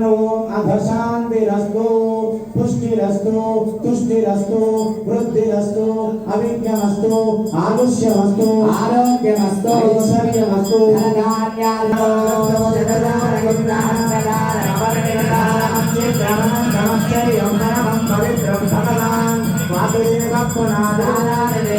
No अभशान्तिरस्तु पुष्टिरस्तु तुष्टिरस्तु वृद्धिरस्तु अभिज्ञमस्तु आयुष्यमस्तु आरोग्यमस्तु ऐश्वर्यमस्तु धनधान्यालम् पवित्रं सकलान् वासुदेवः पुनादानानि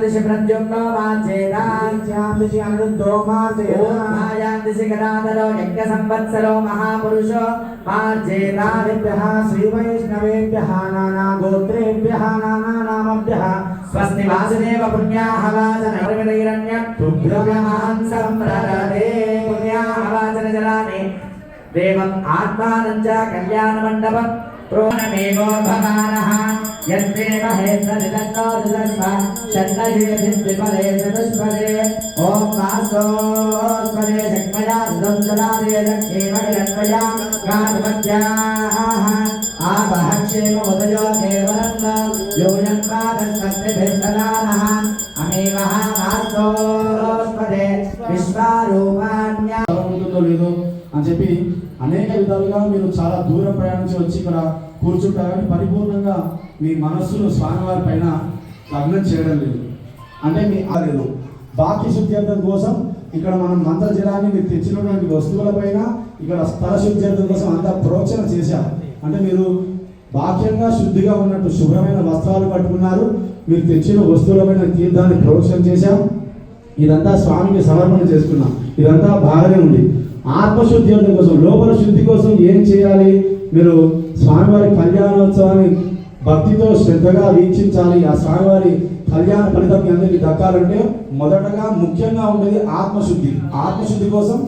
दिशि प्रद्युम्नो माध्येदाख्यादिशि अनुद्धो माध्येदाख्यादिशि गदाधरो यज्ञसंवत्सरो महापुरुषो माध्येदादिभ्यः श्रीवैष्णवेभ्यः नानागोत्रेभ्यः नानानामभ्यः स्वस्ति वासुदेव पुण्याः वाचनैरण्यं तुभ्योगमांसम्प्रदे पुण्याः वाचनजलानि देवम् आत्मानं च कल्याणमण्डपम् प्रोणमेवोपकारः यद्देव हेन्द्रनिदन्तो दुदन्व शन्नयुधिद्विपदे चतुष्पदे ॐ वासोस्पदे शक्मया सुदं ददादे दक्षेम निरन्वया गाधमत्याः आपहक्षेममुदयो केवलन्न योजन्वादस्तस्यभिर्ददानः अमेवः वासोस्पदे विश्वारूपाण्या అని చెప్పి అనేక విధాలుగా మీరు చాలా దూరం ప్రయాణించి వచ్చి ఇక్కడ కూర్చుంటారు కానీ పరిపూర్ణంగా మీ మనస్సును స్వామివారి పైన లగ్నం చేయడం లేదు. అంటే మీ ఆ లేదు. శుద్ధ్యర్థం కోసం ఇక్కడ మనం మంత్ర జలాన్ని మీరు తెచ్చినటువంటి వస్తువులపైన ఇక్కడ స్థల శుద్ధ్యర్థం కోసం అంతా ప్రోక్షణ చేశాం అంటే మీరు బాహ్యంగా శుద్ధిగా ఉన్నట్టు శుభ్రమైన వస్త్రాలు కట్టుకున్నారు. మీరు తెచ్చిన వస్తువులపైన తీర్థాన్ని ప్రోక్షణ చేశాం. ఇదంతా స్వామికి సమర్పణ చేసుకున్నాం. ఇదంతా బాగానే ఉంది. ఆత్మశుద్ధి అంటే కోసం లోపల శుద్ధి కోసం ఏం చేయాలి? మీరు స్వామివారి కళ్యాణోత్సవాన్ని భక్తితో శ్రద్ధగా వీక్షించాలి. ఆ స్వామివారి కళ్యాణ ఫలితం మీ అందరికీ దక్కాలంటే మొదటగా ముఖ్యంగా ఉండేది ఆత్మశుద్ధి. ఆత్మశుద్ధి కోసం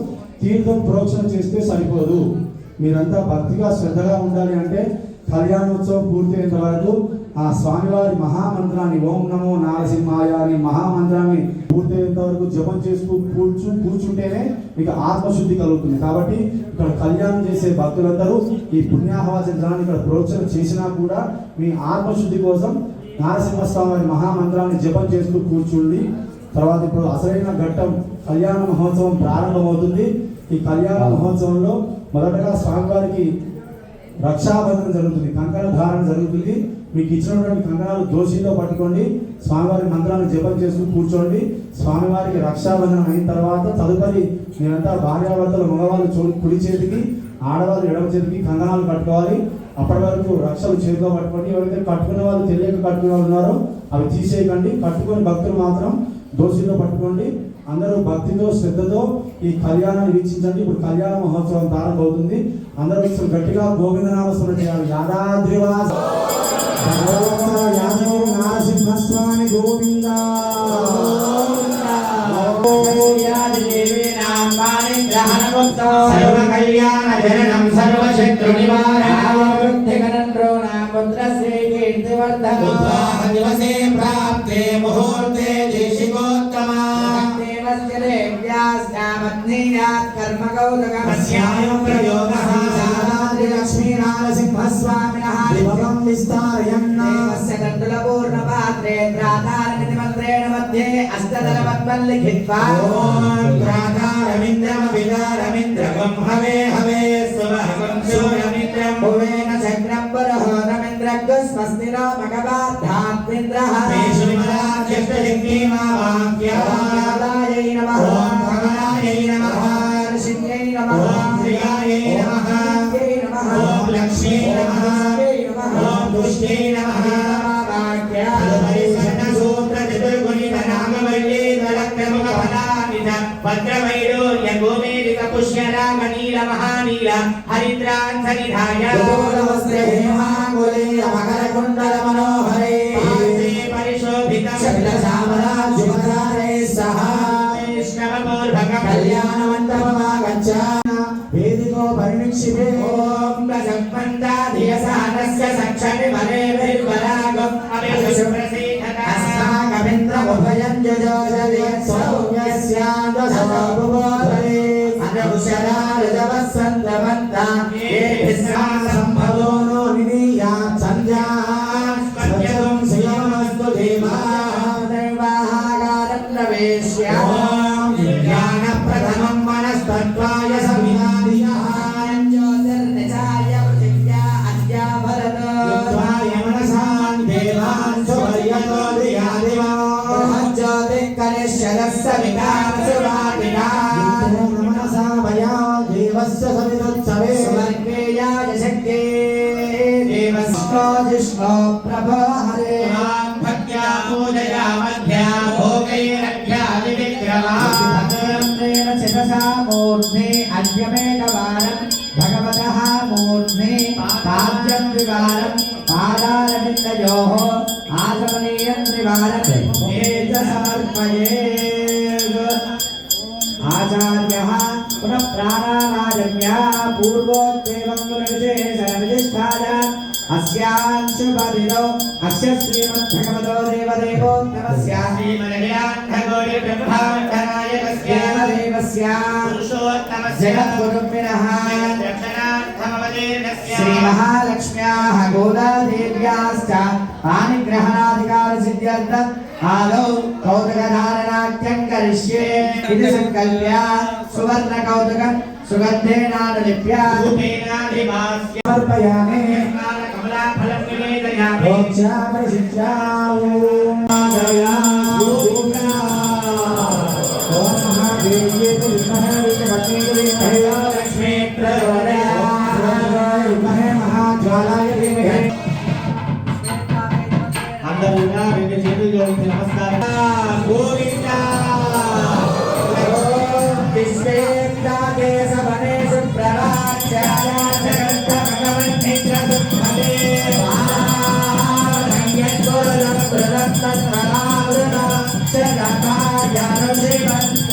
తీర్థం ప్రోక్షణ చేస్తే సరిపోదు. మీరంతా భక్తిగా శ్రద్ధగా ఉండాలి అంటే కళ్యాణోత్సవం పూర్తయిన వరకు ఆ స్వామివారి మహామంత్రాన్ని ఓం నమో నారసింహాయ అని మహామంత్రాన్ని పూర్తయ్యేంత వరకు జపం చేస్తూ కూర్చు కూర్చుంటేనే మీకు ఆత్మశుద్ధి కలుగుతుంది. కాబట్టి ఇక్కడ కళ్యాణం చేసే భక్తులందరూ ఈ పుణ్యాహవాచంద్రాన్ని ఇక్కడ ప్రోత్సహం చేసినా కూడా మీ ఆత్మశుద్ధి కోసం నారసింహస్వామి మహామంత్రాన్ని జపం చేస్తూ కూర్చుండి తర్వాత ఇప్పుడు అసలైన ఘట్టం కళ్యాణ మహోత్సవం ప్రారంభమవుతుంది. ఈ కళ్యాణ మహోత్సవంలో మొదటగా స్వామివారికి రక్షాబంధనం జరుగుతుంది కంకణ ధారణ జరుగుతుంది. మీకు ఇచ్చినటువంటి కంకణాలు దోషిలో పట్టుకోండి. స్వామివారి మంత్రాన్ని జపం చేస్తూ కూర్చోండి. స్వామివారికి రక్షాబంధనం అయిన తర్వాత తదుపరి మీరంతా భార్యాభర్తలు మగవాళ్ళు చూ కుడి చేతికి ఆడవాళ్ళు ఎడమ చేతికి కంకణాలు కట్టుకోవాలి. అప్పటి వరకు రక్షలు చేతిలో పట్టుకోండి. ఎవరైతే కట్టుకున్న వాళ్ళు తెలియక కట్టుకునే వాళ్ళు ఉన్నారో అవి తీసేయకండి. కట్టుకుని భక్తులు మాత్రం దోషిలో పట్టుకోండి. అందరూ భక్తితో శ్రద్ధతో ఈ కళ్యాణాన్ని వీక్షించండి. ఇప్పుడు కళ్యాణ మహోత్సవం ప్రారంభమవుతుంది. అందరూ గట్టిగా గోవిందనామస్మరణ చేయాలి. యాదాద్రివాస సర్వకళ్యాణ జననం సర్వశత్రు దివసే ప్రాప్తే ముహూర్తే తస్యాయం ప్రయోగః లక్ష్మీ నారసింహస్వామినః దివగం విస్తారయన్న. ఓం ప్రాకారమింద్రమ విదారమింద్రగం హవే హవే స్వహగం శూరమింద్రం తేషు విమలాద్యష్టశక్తి మా వాక్య ఓం భగవాయై నమః. ఓం నీల మహానీల మకరకుండల మనోహరే. పరిశోభితం. కళ్యాణ మండపమాగచ్చ వేదికో పరినిక్షిపే ఓం ज्ञानप्रथमं मनस्तत्त्वाय समिधाधियान् ज्योतिर्निजाय पृथिव्या अद्याभरत् त्वाय मनसान् देवान् सुपर्यतो धियादिवा ज्योतिःकरिष्यदस्समितान् सुराटिकान् मनसा मया देवस्य समिदुत्सवे स्वर्गेयाय शक्ये देवस्को जिष्णो प्रभा हरे भक्त्या पूजया मध्या भोगैर त्रिवारम् पादारविन्दयोः आसमनीयम् त्रिवारम् ये च समर्पयेत् आचार्यः पुनः प्राणानाजम्या पूर्वोक्तेवं गुणविशेषणविधिष्ठाय अस्यांशुपदिनो अस्य श्रीमद्भगवतो देवदेवो नमस्या श्रीमन्याण्डगौरिब्रह्माण्डनाय तस्या देवस्या पुरुषोत्तमस्य जगद्गुरुभ्यः रक्षणा श्रीमहालक्ष्म्याः गोदादेव्याश्च पाणिग्रहणाधिकारसिद्ध्यर्थम् आदौ कौतुकधारणाख्यं करिष्ये इति सङ्कल्प्य सुवर्णकौतुकं सुगन्धेनानुलिप्य रूपेणाधिमास्य समर्पयामि Gracias.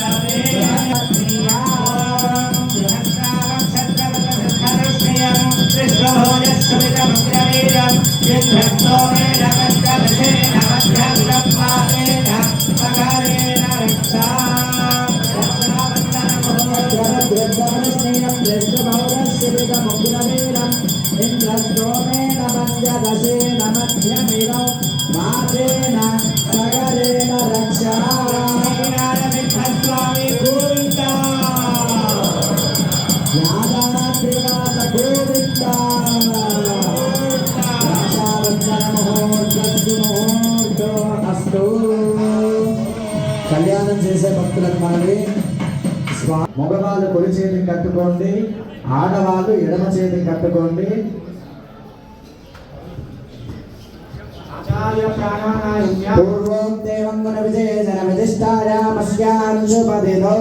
మగవాళ్ళు కుడి చేతిని కట్టుకోండి ఆడవాళ్ళు ఎడమ చేతిని కట్టుకోండి. పూర్వం దేవం గుణ విజయజన విధిష్టాయామస్యాంశుపదిదో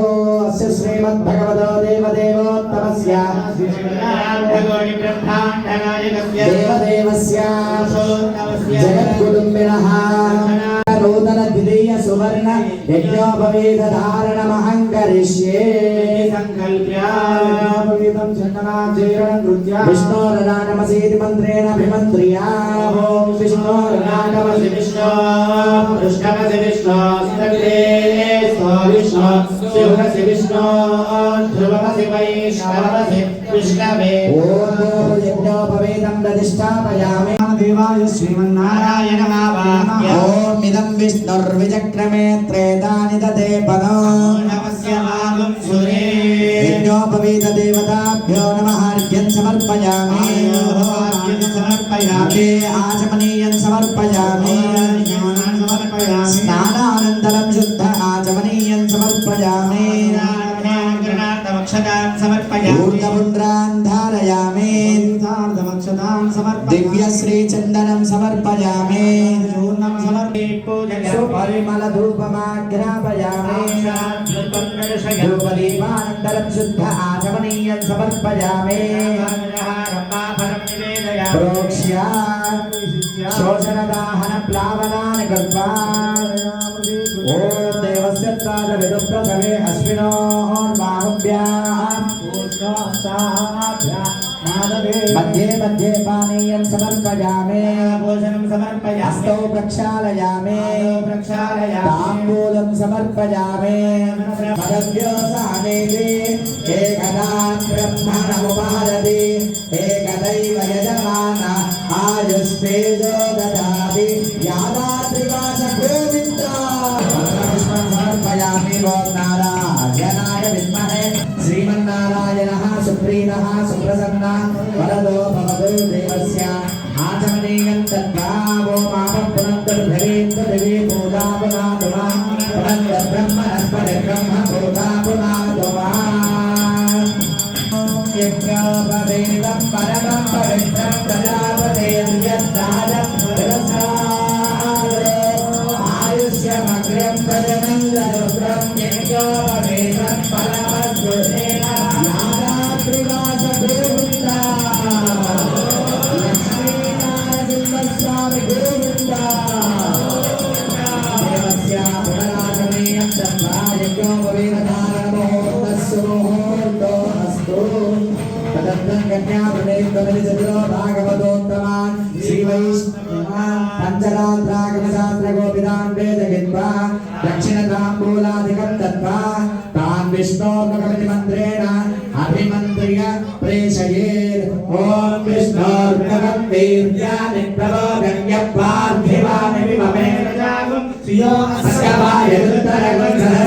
అస్య శ్రీమద్భగవతో దేవదేవోత్తమస్య. దేవదేవస్య. జగద్గురుంబినః. నూతన ద్వితీయ సువర్ణ యజ్ఞోపవేద కరిష్యే విష్ణోరనామసీతి మంత్రేణ అభిమంత్రియా ఓం విష్ణోరనామసి విష్ణో కృష్ణమసి విష్ణు విష్ణు శివసి విష్ణు ధ్రువమసి వైష్ణవమసి విష్ణవే. ఓం యజ్ఞోపవేదం ప్రతిష్టాపయామి దేవాయ శ్రీమన్నారాయణ నారాయణ ఓం ఇదం విష్ణుర్విచక్రమే త్రేతాని దతే పదో. నమస్య మాగం సురే నమః అర్ఘ్యం సమర్పయామి అగ్రే ఆచమనీయం సమర్పయామి స్నానానంతరం శుద్ధ ఆచమనీయం సమర్పయామి ఊర్ధపుండ్రాన్ ధారయామి దివ్య శ్రీ చందనం సమర్పయామి సుపరిమళ ధూపమాగ్రాపయామి ధూపదీపానంతరం శుద్ధ ఆచమనీయం సమర్పయామి ప్రోక్ష్య శోషణదాహన ప్లావనాని కల్పా ఓం దేవస్య త్రాద విదుప్రసవే అశ్వినోర్బాహుభ్యాం मध्ये मध्ये पानीयं समर्पयामि भोजनं समर्पयामि हस्तौ प्रक्षालयामि प्रक्षालयामि ताम्बूलं समर्पयामि परभ्यो सामेति एकदा ब्रह्मणमुपादति एकदैव यजमान आयुस्तेजो ददाति यादात्रिवास गोविन्दा समर्पयामि भोग्नारा నారాయణాయ విద్మహే శ్రీమన్నారాయణ సుప్రీత సుప్రసన్న వరదో భవదు దేవస్య ఆచమనీయం తద్భావో మామ పునంతర్ధరేంద్ర దేవే భూతా పునాదుమా పునంత బ్రహ్మ హస్పతి బ్రహ్మ భూతా పునాదుమా పరమం పవిత్రం ప్రజాపతే యత్తాలం ప్రదసా ఆయుష్యమగ్రం ప్రజనం గరుత్రం తదర్థం కన్యాప్రణేత్వమితి చతురో భాగవతోత్తమాన్ శ్రీవైష్ణవాన్ పంచరాత్రాగమశాస్త్రగోపితాన్ వేదగిత్వా దక్షిణతాంబూలాధికం దత్వా తాన్ విష్ణోర్మకమితి మంత్రేణ అభిమంత్ర్య ప్రేషయేర్ ఓం విష్ణోర్మకం వీర్యాని ప్రబోధన్య పార్థివాని విమమే శ్రియో అస్కవాయ రుద్రగం సహస్ర